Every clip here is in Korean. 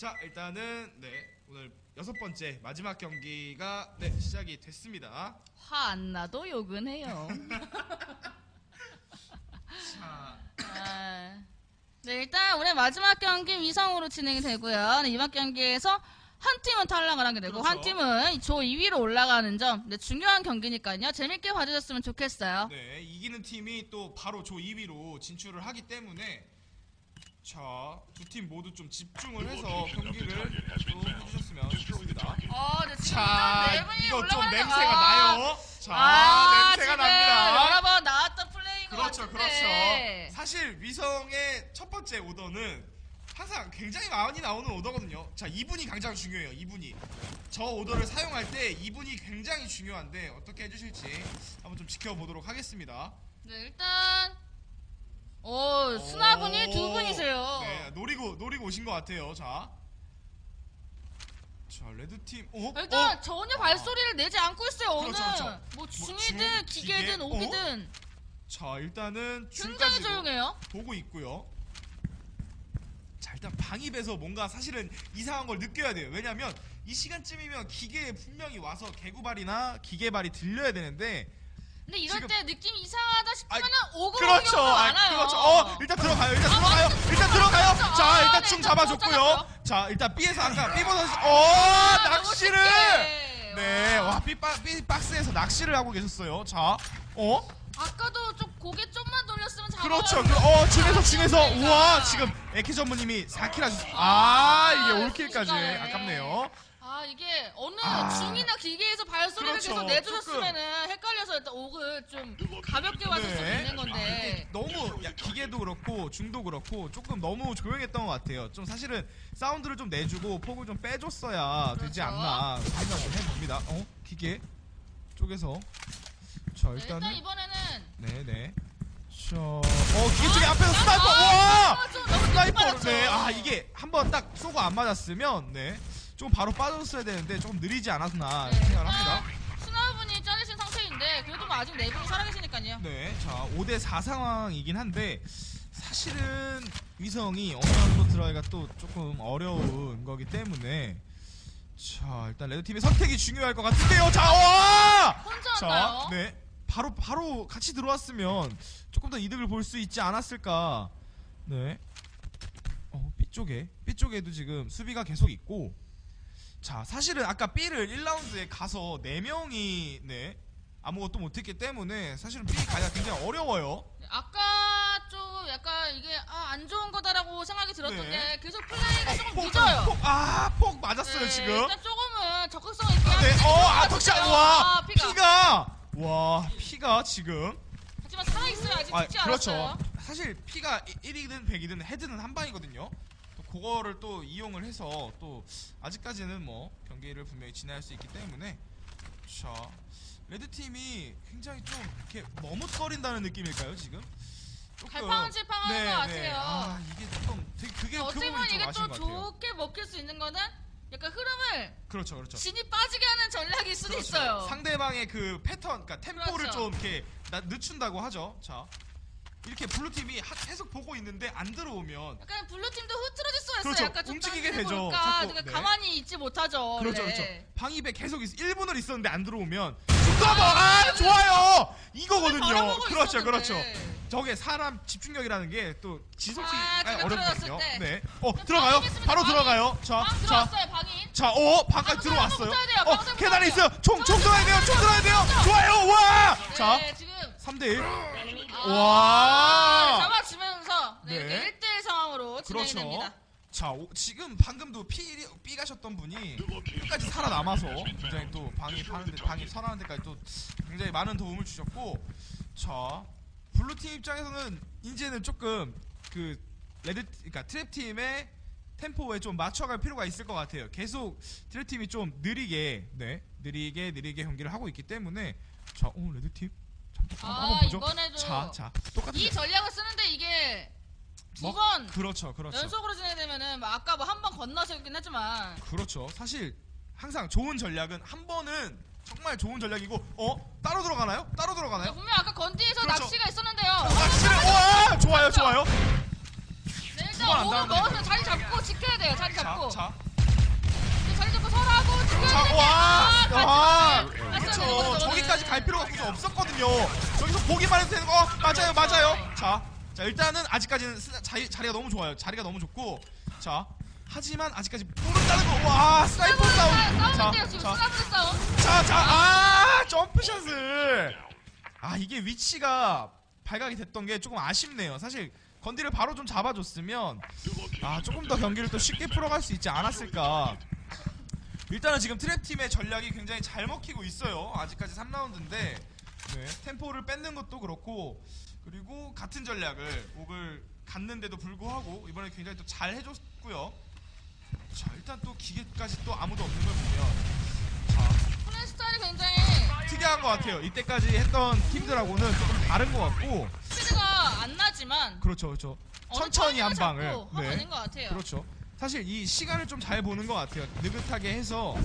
자 일단은 네 오늘 여섯 번째 마지막 경기가 네 시작이 됐습니다. 화 안 나도 욕은 해요. 자 아, 네, 일단 오늘 마지막 경기 위성으로 진행이 되고요. 네, 이번 경기에서 한 팀은 탈락을 하게 되고 그렇죠. 한 팀은 조 2위로 올라가는 점 네, 중요한 경기니까요. 재밌게 봐주셨으면 좋겠어요. 네, 이기는 팀이 또 바로 조 2위로 진출을 하기 때문에 자, 두 팀 모두 좀 집중을 해서 경기를 또 해주셨으면 좋겠습니다. 어, 네, 지금 자, 네 분이 이거 좀 냄새가 아, 나요. 자, 아, 냄새가 지금 납니다. 여러 번 나왔던 플레이인 것 그렇죠, 같은데. 그렇죠. 사실 위성의 첫 번째 오더는 항상 굉장히 많이 나오는 오더거든요. 자, 이분이 가장 중요해요. 이분이 저 오더를 사용할 때 이분이 굉장히 중요한데 어떻게 해주실지 한번 좀 지켜보도록 하겠습니다. 네, 일단 오, 수나분이 오. 두 분이세요. 네, 노리고 노리고 오신 것 같아요. 자, 자 레드 팀. 어? 일단 어? 전혀 발소리를 내지 않고 있어요. 오늘 그렇죠, 그렇죠. 뭐 중, 중이든 기계든 기계? 어? 오기든 자, 일단은 굉장히 조용해요. 보고 있고요. 자 일단 방입에서 뭔가 사실은 이상한 걸 느껴야 돼요. 왜냐면 이 시간쯤이면 기계에 분명히 와서 개구발이나 기계발이 들려야 되는데 근데 이럴 지금- 때 느낌이 이상하다 싶으면은 아이, 오고 그렇죠. 아, 많아요. 그렇죠. 어 일단 들어가요. 일단 아, 들어가요. 맞죠. 일단 들어가요. 맞죠. 자 아, 일단 네, 충 일단 잡아줬고요. 자 일단 B에서 아까 B 버전 어 아, 너무 낚시를 쉽게. 네, 와. 와 B, 바, B 박스에서 낚시를 하고 계셨어요. 자, 어 아까도 좀 고개 좀만 돌렸으면 잡아요. 그렇죠. 그, 어 중에서 중에서 우와 지금 에키 전무님이 4킬 하셨. 아 이게 올킬까지 순식간에. 아깝네요. 아 이게 어느 아. 중이나 기계에서 발소리를 그렇죠. 계속 내주셨으면은 헷갈려서 일단 옥을 좀 가볍게 맞을 수 있는 건데. 너무 야, 기계도 그렇고 중도 그렇고 조금 너무 조용했던 것 같아요. 좀 사실은 사운드를 좀 내주고 폭을 좀 빼줬어야 되지 그렇죠. 않나 생각을 해봅니다. 어 기계 쪽에서 자 네, 일단 일단은 이번에는 네네. 어 기계 쪽에 앞에서 스나이퍼 와 아, 좀 너무 스나이퍼 늦게 네. 아 이게 한 번 딱 쏘고 안 맞았으면 네. 좀 바로 빠졌어야 되는데 조금 느리지 않았나 네, 생각을 합니다. 잘리신 상태인데 그래도 뭐 아직 네 분이 살아계시니까요. 네, 자 5대 4 상황이긴 한데 사실은 위성이 어느 정도 들어가기가 또 조금 어려운 거기 때문에 자 일단 레드 팀의 선택이 중요할 것 같은데요. 자, 와! 혼자 자, 왔나요? 네, 바로 바로 같이 들어왔으면 조금 더 이득을 볼 수 있지 않았을까. 네. 어, B 쪽에 B 쪽에도 지금 수비가 계속 있고. 자, 사실은 아까 B를 1라운드에 가서 4명이 네. 아무것도 못했기 때문에 사실은 B 가기가 굉장히 어려워요. 네, 아까 좀 약간 이게 아, 안 좋은 거다라고 생각이 들었던 네. 게 계속 플레이가 조금 폭, 늦어요. 폭, 아, 폭 맞았어요 네, 지금. 일단 조금은 적극성 있게 네, 어, 게 아, 덕샷. 와, 아, 피가. 피가, 와, 피가 지금. 하지만 살아있어요. 아직 아, 죽지 그렇죠. 않았어요. 사실 피가 1이든 100이든 헤드는 한 방이거든요. 또 그거를 또 이용을 해서 또 아직까지는 뭐 경기를 분명히 지나갈 수 있기 때문에 자 레드 팀이 굉장히 좀 이렇게 머뭇거린다는 느낌일까요 지금? 조금. 갈팡질팡한 것 같아요. 아 이게 조금 되게 그게 그 어떻게 부분이 보면 좀 이게 또. 좋게 먹힐 수 있는 거는 약간 흐름을 그렇죠, 그렇죠. 진이 빠지게 하는 전략일 수도 그렇죠. 있어요. 상대방의 그 패턴, 그러니까 템포를 그렇죠. 좀 이렇게 나- 늦춘다고 하죠. 자, 이렇게 블루 팀이 하- 계속 보고 있는데 안 들어오면 약간 블루팀도 흐트러질 수가 있어요. 그렇죠. 약간 좀 움직이게 딴 되죠. 자꾸, 그러니까 네. 가만히 있지 못하죠. 그렇죠, 원래. 그렇죠. 방입에 계속 있, 1분을 있었는데 안 들어오면 잠깐만, 아, 좋아요. 이거거든요. 바라보고 그렇죠, 있었는데. 그렇죠. 저게 사람 집중력이라는 게 또 지속이 아, 그거 어렵거든요. 들어갔을 때. 네. 어, 그럼 들어가요. 바로 들어가요. 자, 방 자. 들어왔어요, 방인. 자, 어, 방까지 방금 들어왔어요. 붙어야 돼요. 어, 방금 계단에 붙어야 있어요. 총, 총 들어야 돼요. 총 들어야 돼요. 좋아요. 와! 자, 네, 지금 3대1. 아, 와. 잡아주면서 네, 네. 이렇게 1대1 상황으로 그렇죠. 됩니다. 자, 오- 지금 방금도 피, 삐 가셨던 분이 끝까지 살아남아서 굉장히 또 방이 파는데 방이 살아나는 데까지 또 굉장히 많은 도움을 주셨고 자, 블루팀 입장에서는 이제는 조금 그 레드 그러니까 트랩 팀의 템포에 좀 맞춰갈 필요가 있을 것 같아요. 계속 트랩 팀이 좀 느리게 네 느리게 느리게 경기를 하고 있기 때문에 자, 오 레드 팀 자, 아, 한번 보죠. 이번에도 자, 자, 똑같은 이 전략을 쓰는데 이게 뭐? 두 번 그렇죠, 그렇죠. 연속으로 진행되면은 뭐 아까 뭐 한 번 건너서 있긴 했지만 그렇죠. 사실 항상 좋은 전략은 한 번은 정말 좋은 전략이고 어 따로 들어가나요? 따로 들어가나요? 분명 아까 건디에서 그렇죠. 낚시가 있었는데요. 낚시를 와 좋아요 좋아요. 네, 두번안 일단 닿는다니까. 먹었으면 자리 잡고 지켜야 돼요. 자리 자 잡고. 자 자고 와, 그쵸. 그렇죠. 저기까지 갈 필요가 없- 없었거든요. 저기서 보기만 해도 되는 거. 어, 맞아요, 맞아요. 자, 자 일단은 아직까지는 자리, 자리가 너무 좋아요. 자리가 너무 좋고. 자, 하지만 아직까지 모른다는 거. 와, 스나이퍼 싸움. 싸우는데요 자, 자, 자, 아, 점프샷을. 아, 이게 위치가 발각이 됐던 게 조금 아쉽네요. 사실 건디를 바로 좀 잡아줬으면 아, 조금 더 경기를 또 쉽게 풀어갈 수 있지 않았을까. 일단은 지금 트랩 팀의 전략이 굉장히 잘 먹히고 있어요. 아직까지 3라운드인데 네, 템포를 뺏는 것도 그렇고 그리고 같은 전략을 옥을 갔는데도 불구하고 이번에 굉장히 또 잘 해줬고요. 자 일단 또 기계까지 또 아무도 없는 걸 보면 자 플레이 스타일이 굉장히 특이한 것 같아요. 이때까지 했던 팀들하고는 조금 다른 것 같고 스피드가 안 나지만 그렇죠, 그렇죠. 어느 천천히 한 방을 잡고 하고 있는 것 같아요. 그렇죠. 사실 이 시간을 좀 잘 보는 것 같아요. 느긋하게 해서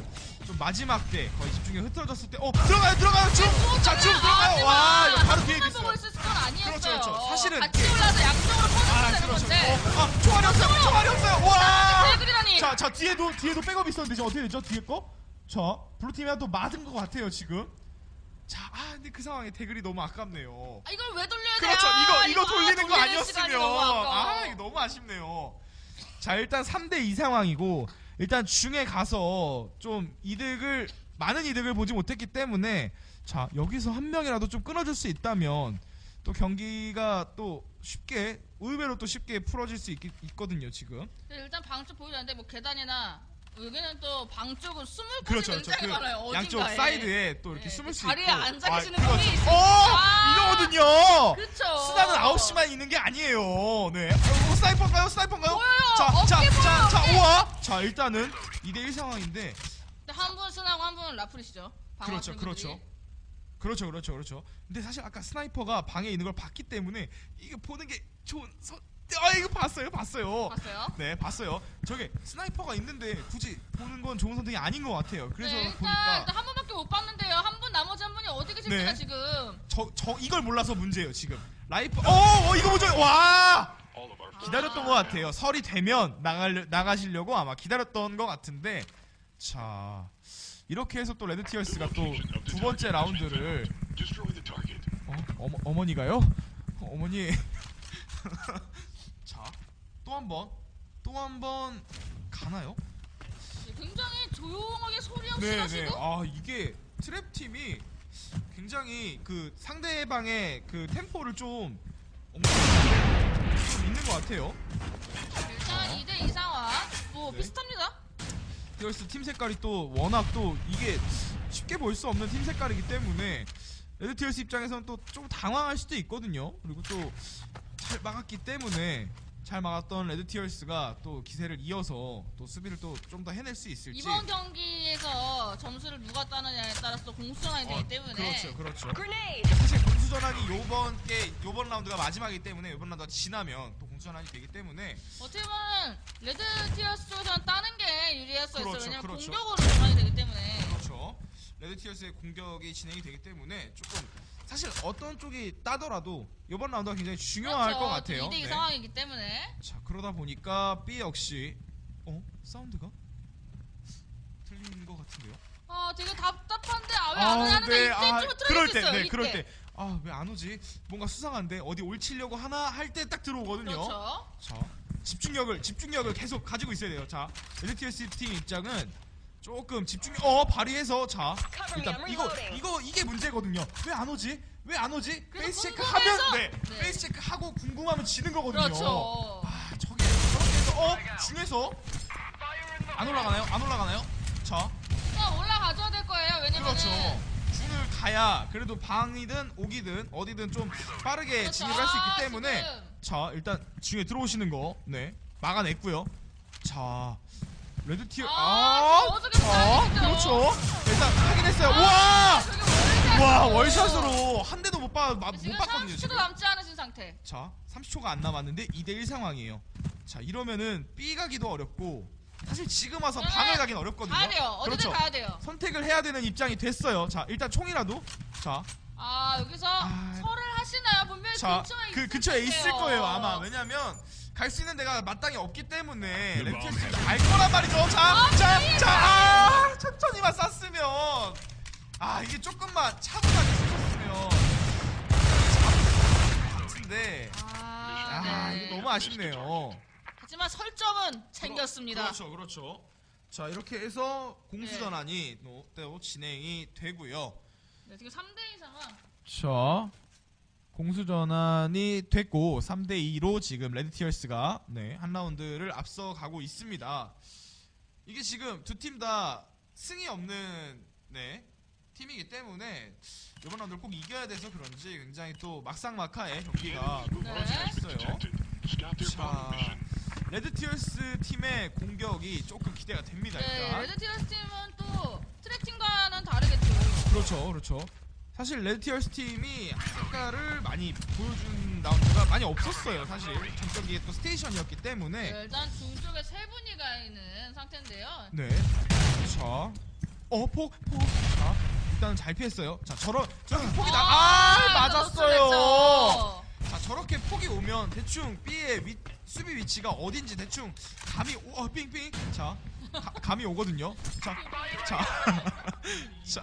좀 마지막 때 거의 집중이 흐트러졌을 때, 어 들어가요, 들어가요, 중, 자, 중 들어가요. 와, 이거 바로 뒤에 보고 있어요. 있을 건 아니었어요. 그렇죠, 그렇죠. 사실은 같이 올라서 양쪽으로 아, 퍼져야 되는 그렇죠. 건데. 어, 아, 총알이 없어요, 총알이 없어요. 와. 대그리라니. 자, 자 뒤에도 뒤에도 백업이 있었는데 지금 어떻게 되죠? 뒤에 거? 자, 블루 팀이 또 맞은 것 같아요 지금. 자, 아 근데 그 상황에 대글이 너무 아깝네요. 아, 이걸 왜 돌려야 돼요? 그렇죠. 이거 아, 이거 돌리는 거 아니었으면 시간이 너무 아까워. 아 이거 너무 아쉽네요. 자 일단 3대 2 상황이고 일단 중에 가서 좀 이득을 많은 이득을 보지 못했기 때문에 자 여기서 한 명이라도 좀 끊어줄 수 있다면 또 경기가 또 쉽게 의외로 또 쉽게 풀어질 수 있, 있거든요 지금. 네, 일단 방쪽 보이는데 뭐 계단이나 여기는 또 방 쪽은 숨을 곳이 그렇죠, 그렇죠. 굉장히 그 많아요. 어딘가에. 양쪽 사이드에 또 이렇게 네, 숨을 그 수 자리에 있고. 앉아 아, 계시는 그렇죠. 분이 있을 어, 아. 이거거든요. 그렇죠. 수다는 9시만 있는 게 아니에요. 네. 어, 스나이퍼인가요? 스나이퍼인가요? 보여요. 자, 어깨 자, 보여요, 자, 자, 어깨. 우와. 자, 일단은 2대 1 상황인데. 근데 한분 순하고 한 분은 라플이시죠. 방어 그렇죠. 그렇죠. 그렇죠, 그렇죠, 그렇죠. 근데 사실 아까 스나이퍼가 방에 있는 걸 봤기 때문에 이게 보는 게 좋은 선. 아, 이거 봤어요, 봤어요. 봤어요? 네, 봤어요. 저게 스나이퍼가 있는데 굳이 보는 건 좋은 선택이 아닌 것 같아요. 그래서 네, 일단, 보니까 일단 한 분밖에 못 봤는데요. 한 분 나머지 한 분이 어디 계실지가 네. 지금 저, 저 이걸 몰라서 문제예요, 지금. 라이프. 어, 어 이거 뭐죠? 와! 기다렸던 것 같아요. 설이 되면 나갈 나가시려고 아마 기다렸던 것 같은데 자 이렇게 해서 또 레드 티어스가 또 두 번째 라운드를 어 어머, 어머니가요? 어, 어머니 한 번 또 한 번 가나요? 굉장히 조용하게 소리 없이 네네 하시고 아 이게 트랩 팀이 굉장히 그 상대방의 그 템포를 좀 엄청 좀 있는 것 같아요. 일단 2대2 상황 뭐 네. 비슷합니다. 디어스 팀 색깔이 또 워낙 또 이게 쉽게 볼 수 없는 팀 색깔이기 때문에 레드티어스 입장에서는 또 좀 당황할 수도 있거든요. 그리고 또 잘 막았기 때문에 잘 막았던 레드티어스가 또 기세를 이어서 또 수비를 또 좀 더 해낼 수 있을지. 이번 경기에서 점수를 누가 따느냐에 따라서 공수전이 되기 어, 때문에 그렇죠, 그렇죠. 사실 공수전환이 요번 게 요번 라운드가 마지막이기 때문에 요번 라운드가 지나면 또 공수전환이 되기 때문에 어떻게 보면 레드 티어스 쪽에서는 따는 게 유리할 수 있어요. 그렇죠, 왜냐면 그렇죠. 공격으로 전환이 되기 때문에. 그렇죠. 레드 티어스의 공격이 진행이 되기 때문에 조금 사실 어떤 쪽이 따더라도 이번 라운드가 굉장히 중요할 것 같아요. 2대2 네. 상황이기 때문에. 자 그러다 보니까 B 역시 어 사운드가 틀린 것 같은데요. 아 되게 답답한데 아 왜안 오냐 하는데 네, 이때쯤은 틀릴 그럴 수 때. 네. 그럴 때. 아 왜 안 오지? 뭔가 수상한데 어디 올치려고 하나 할 때 딱 들어오거든요. 그렇죠. 자 집중력을 집중력을 계속 가지고 있어야 돼요. 자 LTS 팀 입장은 조금 집중력 어 발휘해서 자 일단 이거 이거 이게 문제거든요. 왜 안 오지? 왜 안 오지? 페이스 체크 궁금해서. 하면 네, 네. 페이스 체크 하고 궁금하면 지는 거거든요. 그렇죠. 아 저게 저렇게 해서 어 중에서 안 올라가나요? 안 올라가나요? 자 그냥 올라가줘야 될 거예요. 왜냐면은 그렇죠. 중을 가야 그래도 방이든 옥이든 어디든 좀 빠르게 그렇죠. 진입을 할 수 있기 아, 때문에. 자 일단 중에 들어오시는 거 네 막아냈고요. 자 레드티어 아, 자 잘했죠? 그렇죠. 일단 확인했어요. 아, 우와. 와 월샷으로 한 대도 못, 봐, 마- 못 지금 봤거든요 30초도 지금. 남지 않으신 상태. 자 30초가 안 남았는데 2대1 상황이에요. 자 이러면은 B 가기도 어렵고 사실 지금 와서 네. 방을 가긴 어렵거든요. 가야 돼요. 어디든 그렇죠. 가야 돼요. 선택을 해야 되는 입장이 됐어요. 자 일단 총이라도 자 아 여기서 아. 설을 하시나요? 분명히 자, 근처에 그 있을 근처에. 있을 거예요 아마. 왜냐면 갈 수 있는 데가 마땅히 없기 때문에 네, 렌트스가 갈 거란 말이죠. 자, 아, 자, please. 자, 아, 천천히만 쐈으면 아 이게 조금만 차분하게 것 같은데 아, 아 네. 이거 너무 아쉽네요. 하지만 설점은 챙겼습니다. 그렇죠, 그렇죠. 자 이렇게 해서 공수전환이 또, 또 진행이 되고요. 네, 지금 3대2 상황. 자 공수전환이 됐고 3대 2로 지금 레드티어스가 네, 한 라운드를 앞서가고 있습니다. 이게 지금 두 팀 다 승이 없는 네, 팀이기 때문에 이번 라운드를 꼭 이겨야 돼서 그런지 굉장히 또 막상막하의 경기가 또 네. 벌어지고 있어요. 자 레드티어스 팀의 공격이 조금 기대가 됩니다. 네, 일단. 레드티어스 팀은 또 트랙 팀과는 다르겠죠. 그렇죠, 그렇죠. 사실 레드티어스 팀이 색깔을 많이 보여준 라운드가 많이 없었어요. 사실 전적이 또 스테이션이었기 때문에. 네, 일단 중쪽에 세 분이 가 있는 상태인데요. 네. 자, 어, 폭, 폭. 자, 일단은 잘 피했어요. 자, 저런 저렇게 폭이 나, 아, 이거 맞았어요. 저렇게 폭이 오면 대충 B의 위, 수비 위치가 어딘지 대충 감이 오, 어, 삥삥. 자, 가- 감이 오거든요. 자, 자, 자,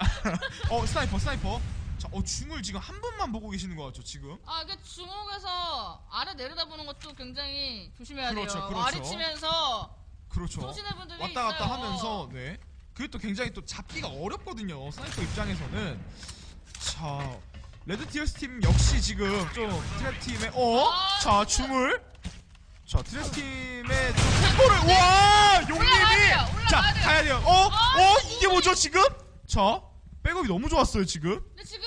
어, 스나이퍼, 스나이퍼. 자, 어, 중을 지금 한 분만 보고 계시는 것 같죠, 지금? 아, 이게 주목에서 아래 내려다보는 것도 굉장히 조심해야 그렇죠, 돼요. 그렇죠. 치면서 그렇죠. 쏘시는 분들이 왔다 갔다 있어요. 하면서, 네. 그게 또 굉장히 또 잡기가 어렵거든요, 스나이퍼 입장에서는. 자, 레드티어스 팀 역시 지금 좀 트랩 팀의, 어? 아, 자, 중을. 자, 트랩 팀의 좀 템포를, 와! 용님이! 자. 가야 돼요. 어? 아, 어? 이게 뭐죠, 지금? 자, 백업이 너무 좋았어요, 지금. 근데 지금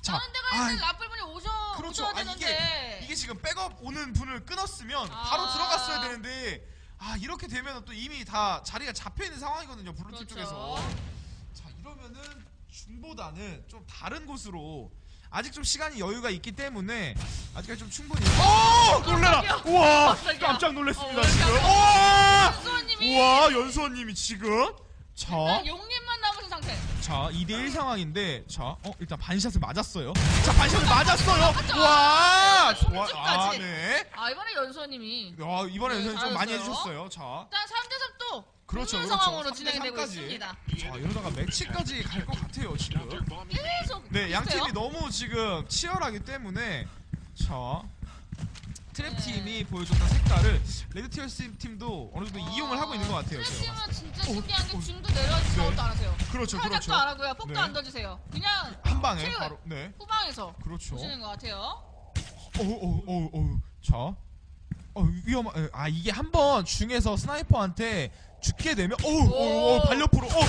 자, 다른 데가 있는 아, 라플 분이 오셔 그렇죠. 오셔야 아, 이게, 되는데 이게 지금 백업 오는 분을 끊었으면 바로 아. 들어갔어야 되는데, 아, 이렇게 되면 또 이미 다 자리가 잡혀 있는 상황이거든요, 블루팀 그렇죠. 쪽에서. 자, 이러면은 중보다는 좀 다른 곳으로 아직 좀 시간이 여유가 있기 때문에 아직까지 좀 충분히. 어! 놀래라! 깜짝이야. 우와! 깜짝이야. 깜짝 놀랐습니다, 어, 지금. 우와! 수호님이 우와, 연수원님이 지금. 자, 용님만 남으신 상태. 자, 2대1 상황인데, 자, 어, 일단 반샷을 맞았어요. 자, 반샷을 맞았어요! 와! 네, 좋아, 아, 공중까지. 네. 아 이번에 연수원님이 야, 이번에 네, 연수님 좀 많이 잘했어요. 해주셨어요. 자, 일단 3대3 또 그렇죠, 그렇죠. 상황으로 3대 진행이 되고 3까지. 있습니다. 자, 이러다가 매치까지 갈 것 같아요, 지금. 계속 네, 양. 팀이 너무 지금 치열하기 때문에 자 트랩 네. 팀이 보여줬던 색깔을 레드 티어스 팀도 어느 정도 이용을 하고 있는 것 같아요. 트래팀은 봤을 진짜 어, 신기한 어. 게 중도 내려주는 네. 것도 안 하세요. 때. 그렇죠, 그렇죠. 안 하고요. 폭도 네. 안 던지세요. 그냥 한 방에 최후에 바로 네, 후방에서 그렇죠. 보시는 것 같아요. 어우, 어우, 어우, 자, 어 위험. 아 이게 한 번 중에서 스나이퍼한테 죽게 되면 어우, 어우, 어우 발 옆으로, 어,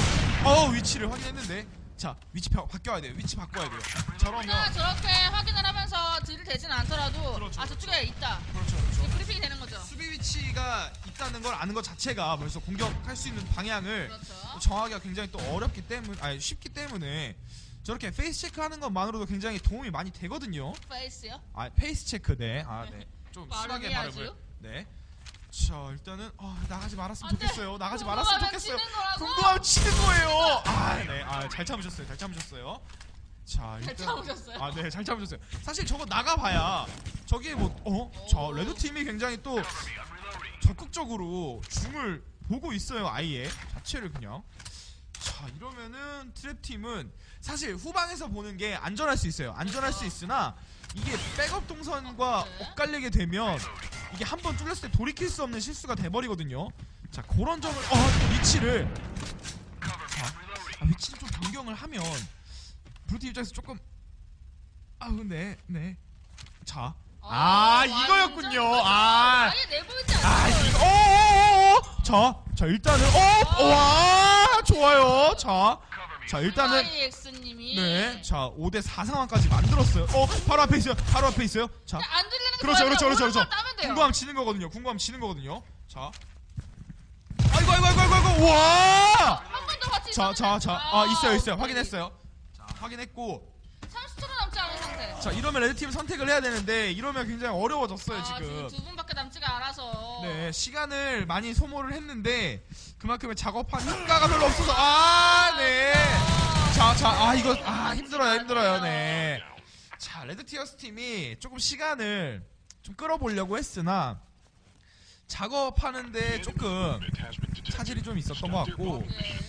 어 위치를 확인했는데. 자 위치 바, 바뀌어야 돼요. 위치 바꿔야 돼요. 저러면 그냥 저렇게 확인을 하면서 들이대지는 않더라도 그렇죠, 아 저쪽에 있다. 그렇죠, 그렇죠. 브리핑이 되는 거죠. 수비 위치가 있다는 걸 아는 것 자체가 벌써 공격할 수 있는 방향을 그렇죠. 정하기가 굉장히 또 어렵기 때문에 아니 쉽기 때문에 저렇게 페이스 체크하는 것만으로도 굉장히 도움이 많이 되거든요. 페이스요. 아 페이스 체크 네. 아네좀 발음이 심하게. 발음을 네. 자 일단은 아, 나가지 말았으면 안 돼. 좋겠어요. 나가지 말았으면 좋겠어요. 치는 거라고. 궁금하면 치는 거예요. 아 네. 아잘 참으셨어요. 잘 참으셨어요. 자 잘 일단 참으셨어요. 아, 네, 잘 참으셨어요. 사실 저거 나가봐야 저게 뭐, 어? 저 레드 팀이 굉장히 또 적극적으로 중을 보고 있어요, 아예 자체를 그냥. 자, 이러면은 트랩 팀은 사실 후방에서 보는 게 안전할 수 있어요. 안전할 수 있으나 이게 백업 동선과 네. 엇갈리게 되면 이게 한 번 뚫렸을 때 돌이킬 수 없는 실수가 돼버리거든요. 자, 그런 점을 어, 또 위치를 자, 아, 위치를 좀 변경을 하면 브루티 입장에서 조금 아 근데 네. 자. 아, 이거였군요. 아. 아예 내보이지 아, 않아요. 이거 어어어. 자, 자 일단은 어, 와, 좋아요. 자. 자, 일단은 IX님이 네. 자, 5대 4 상황까지 만들었어요. 어, 바로 앞에 있어요. 바로 앞에 있어요. 자. 안 들리는 거 그렇죠, 그렇죠, 그렇죠, 그렇죠. 따면 돼요. 궁금하면 치는 거거든요. 궁금하면 치는 거거든요. 자. 아이고, 아이고, 아이고, 아이고, 아이고. 와! 한 번 더 같이 자, 자, 자. 아, 있어요, 있어요. 오케이. 확인했어요. 자, 확인했고. 30초도 남지 않은 상태. 자, 이러면 레드팀 선택을 해야 되는데 이러면 굉장히 어려워졌어요, 아, 지금. 두 분밖에 남지 가 않아서. 네, 시간을 많이 소모를 했는데 그만큼의 작업한 효과가 별로 없어서 아, 네. 자, 자, 아 이거 아 힘들어요, 힘들어요, 네. 자, 레드 티어스 팀이 조금 시간을 좀 끌어보려고 했으나 작업하는데 조금 차질이 좀 있었던 것 같고 네,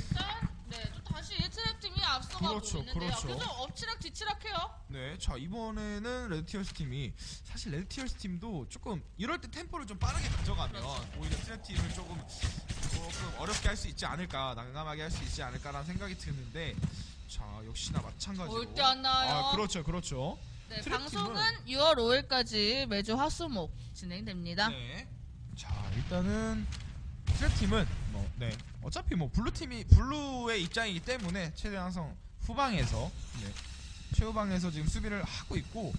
앞서 앞서가고 그렇죠, 있는데요. 그렇죠. 계속 엎치락 뒤치락해요. 네, 자 이번에는 레드티어스 팀이 사실 레드티어스 팀도 조금 이럴 때 템포를 좀 빠르게 가져가면 오히려 트랩 팀을 조금 조금 어렵게 할 수 있지 않을까, 난감하게 할 수 있지 않을까라는 생각이 드는데, 자 역시나 마찬가지로. 올때안 나와요. 아, 그렇죠, 그렇죠. 네, 트랩 방송은 6월 5일까지 매주 화수목 진행됩니다. 네. 자 일단은 트랩 팀은 뭐, 네, 어차피 뭐 블루 팀이 블루의 입장이기 때문에 최대한 항상 후방에서 네, 최후방에서 지금 수비를 하고 있고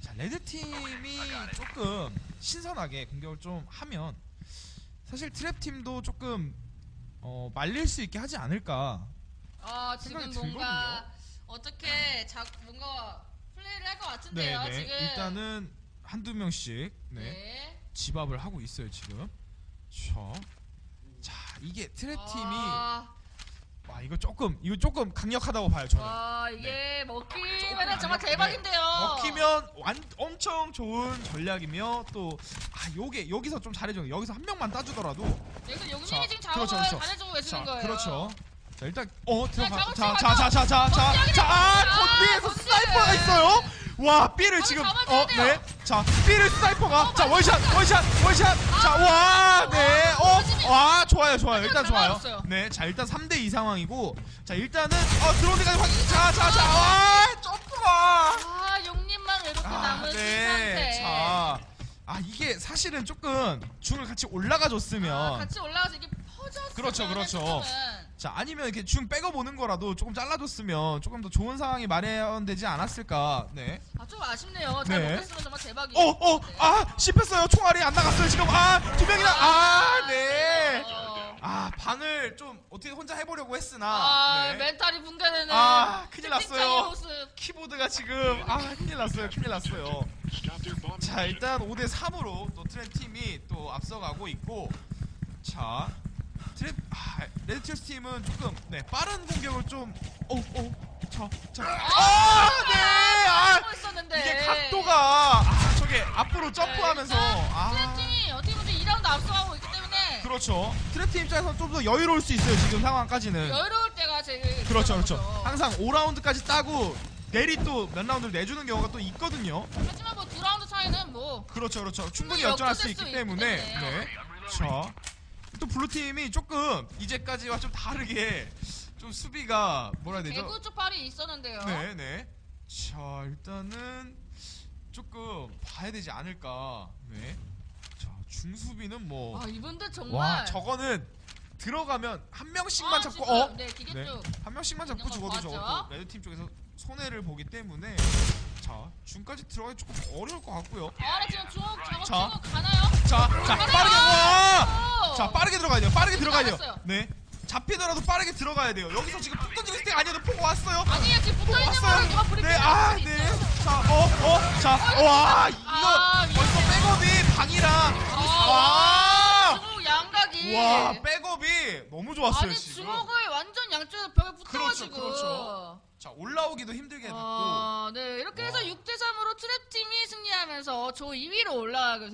자 레드 팀이 조금 신선하게 공격을 좀 하면 사실 트랩 팀도 조금 어, 말릴 수 있게 하지 않을까. 아 지금 뭔가 어떻게 자 뭔가 플레이를 할것 네, 같은데요. 네. 지금 일단은 한두 명씩 네, 네. 집합을 하고 있어요 지금. 자, 자 이게 트랩 팀이 아, 와 이거 조금 이거 조금 강력하다고 봐요 저는. 와 이게 먹기면은 조금 정말 네. 대박인데요. 먹히면 완, 엄청 좋은 전략이며 또 아 요게 여기서 좀 잘해줘 여기서 한 명만 따주더라도 여기서 자, 지금 작업을 그렇죠, 그렇죠. 잘해주고 계시는 자 거예요. 그렇죠 자 일단 어 들어가 작업 자자자자자자자아 아, 스나이퍼가 건드려요. 있어요 와 B를 지금 잡아줘야 돼요. 어네 자 B를 스나이퍼가 어, 자. 원샷 원샷 원샷 아, 자와 네 어 와 좋아요 좋아요 일단 잘 좋아요 맞았어요. 네 자 일단 3대 2 상황이고 자 일단은 어 들어오는 데까지 확인 자 자 자 와 점프가 아 용님만 외롭게 남은 상태. 네. 자, 아 이게 사실은 조금 중을 같이 올라가 줬으면 아, 같이 올라가서 이게 퍼졌으면 그렇죠, 그렇죠. 자 아니면 이렇게 중 빼고 보는 거라도 조금 잘라줬으면 조금 더 좋은 상황이 마련되지 않았을까. 네. 아, 좀 아쉽네요. 잘 네. 못했으면 정말 대박이에요. 어, 어, 아 씹혔어요. 총알이 안 나갔어요 지금. 아 두 명이나. 아 네. 어. 아 방을 좀 어떻게 혼자 해보려고 했으나. 아, 네. 멘탈이 붕괴되는. 아, 큰일 채팅창의 났어요. 모습. 키보드가 지금 아 큰일 났어요. 큰일 났어요. 자 일단 5대 3으로 또 트랩 팀이 또 앞서가고 있고 자 트랩 아, 레드티어스 팀은 조금 네 빠른 공격을 좀어어자자 아 네 아, 하고 있었는데. 이게 각도가 아 저게 앞으로 점프하면서 아 네, 팀이 어떻게 보면 2라운드 앞서가고 있기 때문에 그렇죠 트랩 팀 입장에서 좀 더 여유로울 수 있어요 지금 상황까지는 여유로울 때가 제일 그렇죠 그렇죠 거죠. 항상 5라운드까지 따고 내리 또 몇 라운드를 내주는 경우가 또 있거든요 하지만 뭐 두 라운드 차이는 뭐 그렇죠, 그렇죠. 충분히 충분히 역전할 수 역전될 있기 수 때문에. 있기 때문에. 네. 자, 또 블루 팀이 조금 이제까지와 좀 다르게 좀 수비가 뭐라 해야 되죠? 대구 쪽 발이 있었는데요. 네, 네. 자, 일단은 조금 봐야 되지 않을까. 네. 자, 중수비는 뭐. 아 이분들 와, 정말 저거는 들어가면 한 명씩만 아, 잡고 지금, 어? 네 기계 네. 쪽 한 명씩만 잡고 죽어도? 저것도 레드팀 쪽에서 손해를 보기 때문에 자, 중까지 들어가기 조금 어려울 것 같고요. 아, 나 지금 중국 작업 자. 가나요? 자, 자, 가나요? 빠르게 와! 오! 자 빠르게 들어가야 돼요. 빠르게 들어가야 돼요. 알았어요. 네. 잡히더라도 빠르게 들어가야 돼요. 여기서 지금 푹 던지고 있을 때가 아니어도 보고 왔어요. 아니에요. 지금 붙어 있는 거를 누가 왔어요. 브리핑 네 아 네 자 어 어 자 와 이거 아, 벌써 백업이 방이랑 아, 와! 중국 양각이. 와 백업이 너무 좋았어요 아니 지금. 주먹을 완전 양쪽에 벽에 붙어가지고. 그렇죠, 그렇죠. 자 올라오기도 힘들게 됐고. 아, 네. 이렇게 해서 와. 6대 3으로 트랩 팀이 승리하면서 조 2위로 올라가게 돼요.